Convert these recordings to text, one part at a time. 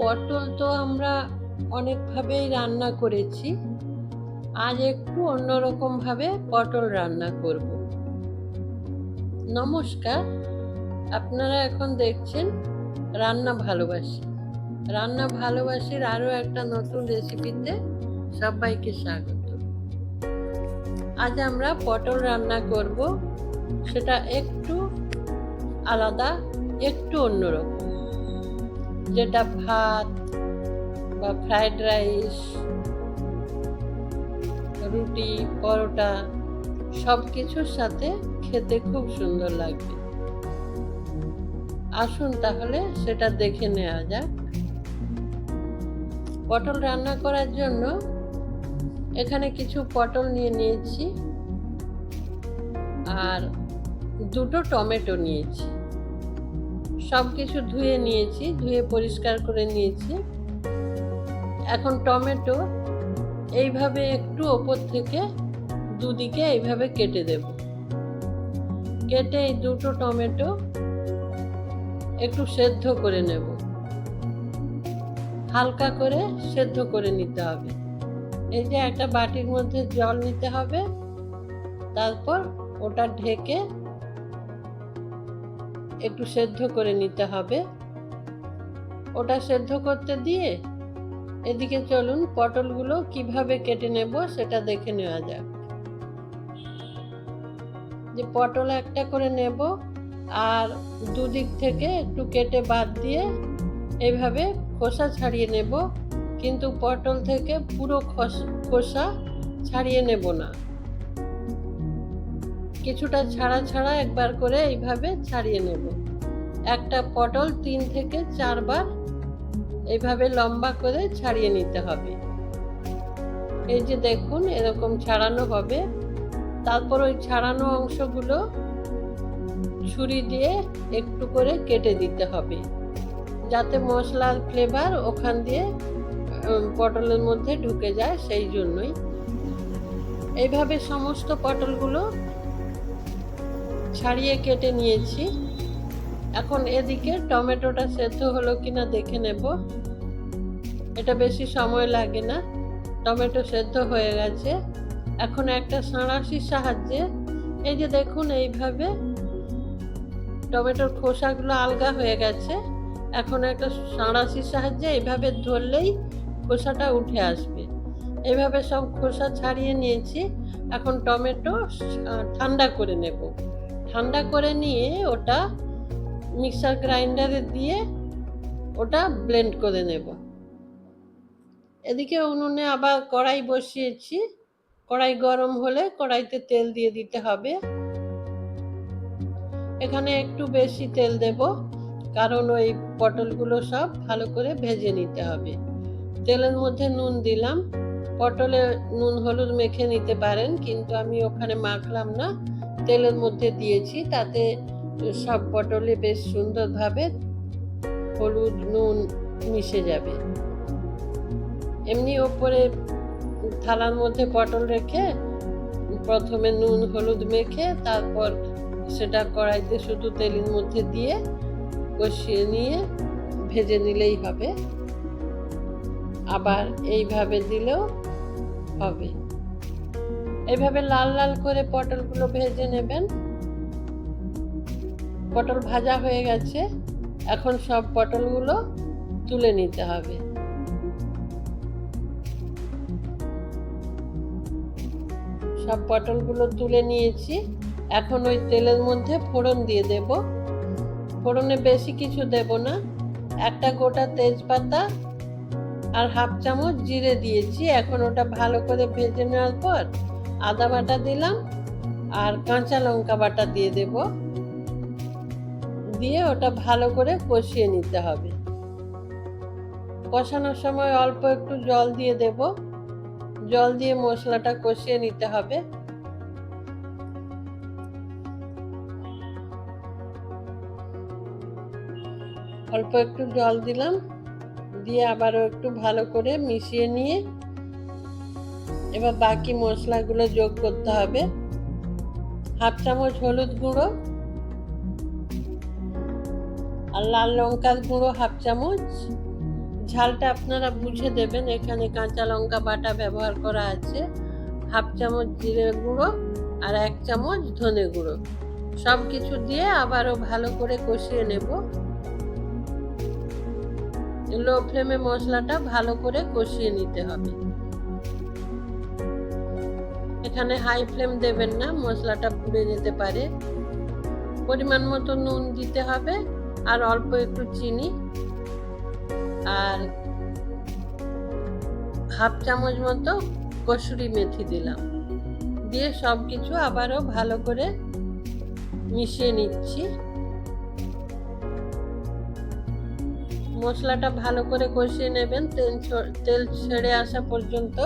পটল তো আমরা অনেকভাবেই রান্না করেছি। আজ একটু অন্যরকমভাবে পটল রান্না করব। নমস্কার, আপনারা এখন দেখছেন রান্না ভালোবাসি। রান্না ভালোবাসির আরও একটা নতুন রেসিপিতে সবাইকে স্বাগত। আজ আমরা পটল রান্না করব, সেটা একটু আলাদা, একটু অন্যরকম। যেটা ভাত বা ফ্রাইড রাইস রুটি, পরোটা সব কিছুর সাথে খেতে খুব সুন্দর লাগবে আসুন তাহলে সেটা দেখে নেওয়া যাক। পটল রান্না করার জন্য এখানে কিছু পটল নিয়ে নিয়েছি আর দুটো টমেটো নিয়েছি। সব কিছু ধুয়ে নিয়েছি, ধুয়ে পরিষ্কার করে নিয়েছি। এখন টমেটো এইভাবে একটু ওপর থেকে দুদিকে এইভাবে কেটে দেব। কেটে এই দুটো টমেটো একটু সেদ্ধ করে নেব। হালকা করে সেদ্ধ করে নিতে হবে। এই যে একটা বাটির মধ্যে জল নিতে হবে, তারপর ওটা ঢেকে একটু সেদ্ধ করে নিতে হবে। ওটা সেদ্ধ করতে দিয়ে এদিকে চলুন পটলগুলো কীভাবে কেটে নেব সেটা দেখে নেওয়া যাক। যে পটল একটা করে নেব আর দুদিক থেকে একটু কেটে বাদ দিয়ে এইভাবে খোসা ছাড়িয়ে নেব। কিন্তু পটল থেকে পুরো খোসা ছাড়িয়ে নেব না। কিছুটা ছাড়া ছাড়া একবার করে এইভাবে ছাড়িয়ে নেব। একটা পটল তিন থেকে চারবার এইভাবে লম্বা করে ছাড়িয়ে নিতে হবে। এই যে দেখুন, এরকম ছাড়ানো হবে। তারপর ওই ছাড়ানো অংশগুলো ছুরি দিয়ে একটু করে কেটে দিতে হবে। যাতে মশলার ফ্লেভার ওখান দিয়ে পটলের মধ্যে ঢুকে যায় সেই জন্যই। এইভাবে সমস্ত পটলগুলো ছাড়িয়ে কেটে নিয়েছি। এখন এদিকে টমেটোটা সেদ্ধ হলো কিনা দেখে নেব। এটা বেশি সময় লাগে না। টমেটো সেদ্ধ হয়ে গেছে। এখন একটা সাঁড়াশির সাহায্যে এই যে দেখুন এইভাবে টমেটোর খোসাগুলো আলগা হয়ে গেছে। এখন একটা সাঁড়াশির সাহায্যে এইভাবে ধরলেই খোসাটা উঠে আসবে। এইভাবে সব খোসা ছাড়িয়ে নিয়েছি। এখন টমেটো ঠান্ডা করে নেব। ঠান্ডা করে নিয়ে ওটা মিক্সার গ্রাইন্ডারে দিয়ে ওটা ব্লেন্ড করে নেব। এদিকে উনুনে আবার কড়াই বসিয়েছি। কড়াই গরম হলে কড়াইতে তেল দিয়ে দিতে হবে। এখানে একটু বেশি তেল দেব, কারণ ওই পটলগুলো সব ভালো করে ভেজে নিতে হবে। তেলের মধ্যে নুন দিলাম। পটলে নুন হলুদ মেখে নিতে পারেন, কিন্তু আমি ওখানে মাখলাম না। তেলের মধ্যে দিয়েছি, তাতে সব পটলে বেশ সুন্দরভাবে হলুদ, নুন মিশে যাবে। এমনি ওপরে থালার মধ্যে পটল রেখে প্রথমে নুন, হলুদ মেখে তারপর সেটা কড়াইতে শুধু তেলের মধ্যে দিয়ে কষিয়ে নিয়ে ভেজে নিলেই হবে। আবার এইভাবে দিলেও হবে। এইভাবে লাল লাল করে পটলগুলো ভেজে নেবেন। পটল ভাজা হয়ে গেছে। এখন সব পটলগুলো তুলে নিতে হবে। সব পটলগুলো তুলে নিয়েছি। এখন ওই তেলের মধ্যে ফোড়ন দিয়ে দেব। ফোড়নে বেশি কিছু দেব না। একটা গোটা তেজপাতা আর হাফ চামচ জিরে দিয়েছি। এখন ওটা ভালো করে ভেজে নেওয়ার পর আদা বাটা দিলাম আর কাঁচা লঙ্কা বাটা দিয়ে দেব। দিয়ে ওটা ভালো করে কষিয়ে নিতে হবে। কষানোর সময় অল্প একটু জল দিয়ে দেব। জল দিয়ে মশলাটা কষিয়ে নিতে হবে। অল্প একটু জল দিলাম। দিয়ে আবারও একটু ভালো করে মিশিয়ে নিয়ে এবার বাকি মশলাগুলো যোগ করতে হবে। হাফ চামচ হলুদ গুঁড়ো আর লাল লঙ্কার গুঁড়ো হাফ চামচ। ঝালটা আপনারা বুঝে দেবেন, এখানে কাঁচা লঙ্কা বাটা ব্যবহার করা আছে। হাফ চামচ জিরে গুঁড়ো আর এক চামচ ধনে গুঁড়ো। সব কিছু দিয়ে আবারও ভালো করে কষিয়ে নেব। লো ফ্লেমে মশলাটা ভালো করে কষিয়ে নিতে হবে। এখানে হাই ফ্লেম দেবেন না, মশলাটা পুড়ে যেতে পারে। পরিমাণ মতো নুন দিতে হবে, আর অল্প একটু চিনি। আর হাফ চামচ মতো কসুরি মেথি দিলাম। দিয়ে সব কিছু আবারও ভালো করে মিশিয়ে নিচ্ছি। মশলাটা ভালো করে কষিয়ে নেবেন, তেল তেল ছেড়ে আসা পর্যন্ত।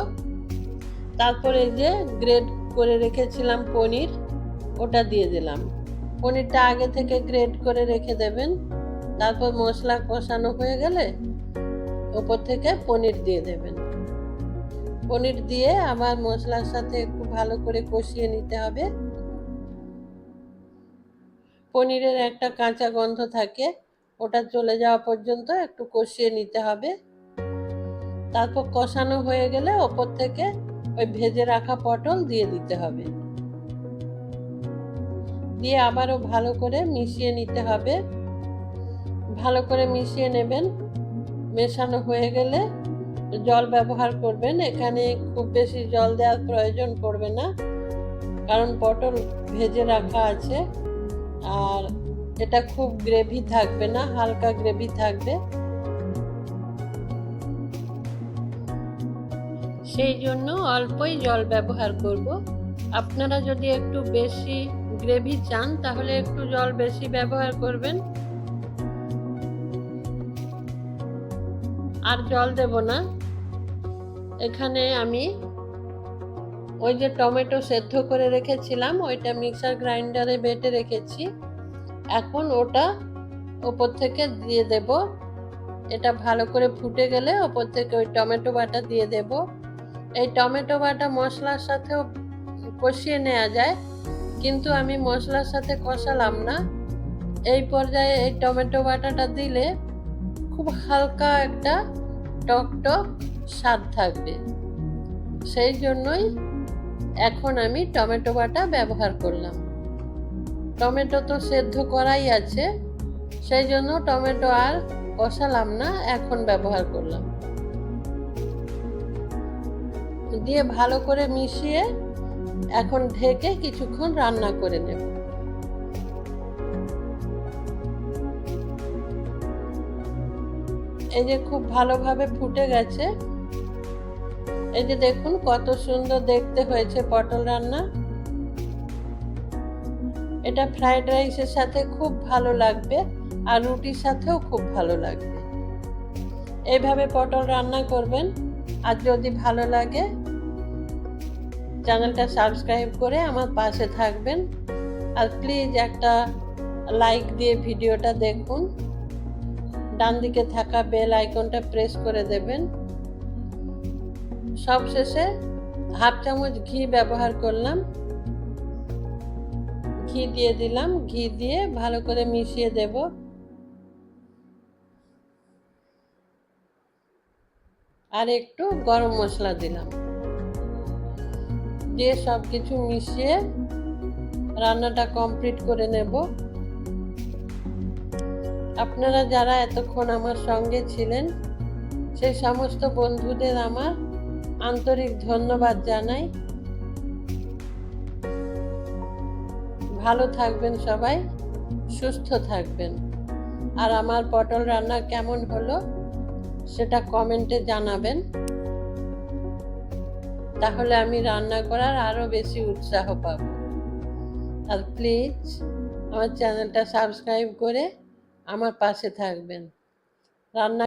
তারপরে যে গ্রেড করে রেখেছিলাম পনির, ওটা দিয়ে দিলাম। পনিরটা আগে থেকে গ্রেড করে রেখে দেবেন। তারপর মশলা কষানো হয়ে গেলে ওপর থেকে পনির দিয়ে দেবেন। পনির দিয়ে আবার মশলার সাথে একটু ভালো করে কষিয়ে নিতে হবে। পনিরের একটা কাঁচা গন্ধ থাকে, ওটা চলে যাওয়া পর্যন্ত একটু কষিয়ে নিতে হবে। তারপর কষানো হয়ে গেলে ওপর থেকে ওই ভেজে রাখা পটল দিয়ে দিতে হবে। দিয়ে আবারও ভালো করে মিশিয়ে নিতে হবে। ভালো করে মিশিয়ে নেবেন। মেশানো হয়ে গেলে জল ব্যবহার করবেন। এখানে খুব বেশি জল দেওয়ার প্রয়োজন পড়বে না, কারণ পটল ভেজে রাখা আছে। আর এটা খুব গ্রেভি থাকবে না, হালকা গ্রেভি থাকবে। সেই জন্য অল্পই জল ব্যবহার করব। আপনারা যদি একটু বেশি গ্রেভি চান, তাহলে একটু জল বেশি ব্যবহার করবেন। আর জল দেব না। এখানে আমি ওই যে টমেটো সেদ্ধ করে রেখেছিলাম, ওইটা মিক্সার গ্রাইন্ডারে বেটে রেখেছি। এখন ওটা ওপর থেকে দিয়ে দেব। এটা ভালো করে ফুটে গেলে ওপর থেকে ওই টমেটো বাটা দিয়ে দেব। এই টমেটো বাটা মশলার সাথেও কষিয়ে নেওয়া যায়, কিন্তু আমি মশলার সাথে কষালাম না। এই পর্যায়ে এই টমেটো বাটাটা দিলে খুব হালকা একটা টক টক স্বাদ থাকবে। সেই জন্যই এখন আমি টমেটো বাটা ব্যবহার করলাম। টমেটো তো সেদ্ধ করাই আছে, সেই জন্য টমেটো আর কষালাম না, এখন ব্যবহার করলাম। দিয়ে ভালো করে মিশিয়ে এখন ঢেকে কিছুক্ষণ রান্না করে নেব। এই যে খুব ভালোভাবে ফুটে গেছে। এই যে দেখুন কত সুন্দর দেখতে হয়েছে পটল রান্না। এটা ফ্রাইড রাইসের সাথে খুব ভালো লাগবে আর রুটির সাথেও খুব ভালো লাগবে। এইভাবে পটল রান্না করবেন আর যদি ভালো লাগে চ্যানেলটা সাবস্ক্রাইব করে আমার পাশে থাকবেন। আর প্লিজ একটা লাইক দিয়ে ভিডিওটা দেখুন। ডান দিকে থাকা বেল আইকনটা প্রেস করে দেবেন। সবশেষে হাফ চামচ ঘি ব্যবহার করলাম। ঘি দিয়ে দিলাম। ঘি দিয়ে ভালো করে মিশিয়ে দেব। আর একটু গরম মশলা দিলাম। দিয়ে সব কিছু মিশিয়ে রান্নাটা কমপ্লিট করে নেব। আপনারা যারা এতক্ষণ আমার সঙ্গে ছিলেন, সেই সমস্ত বন্ধুদের আমার আন্তরিক ধন্যবাদ জানাই। ভালো থাকবেন সবাই, সুস্থ থাকবেন। আর আমার পটল রান্না কেমন হলো, সেটা কমেন্টে জানাবেন। তাহলে আমি রান্না করার আরও বেশি উৎসাহ পাব। আর প্লিজ আমার চ্যানেলটা সাবস্ক্রাইব করে আমার পাশে থাকবেন। রান্না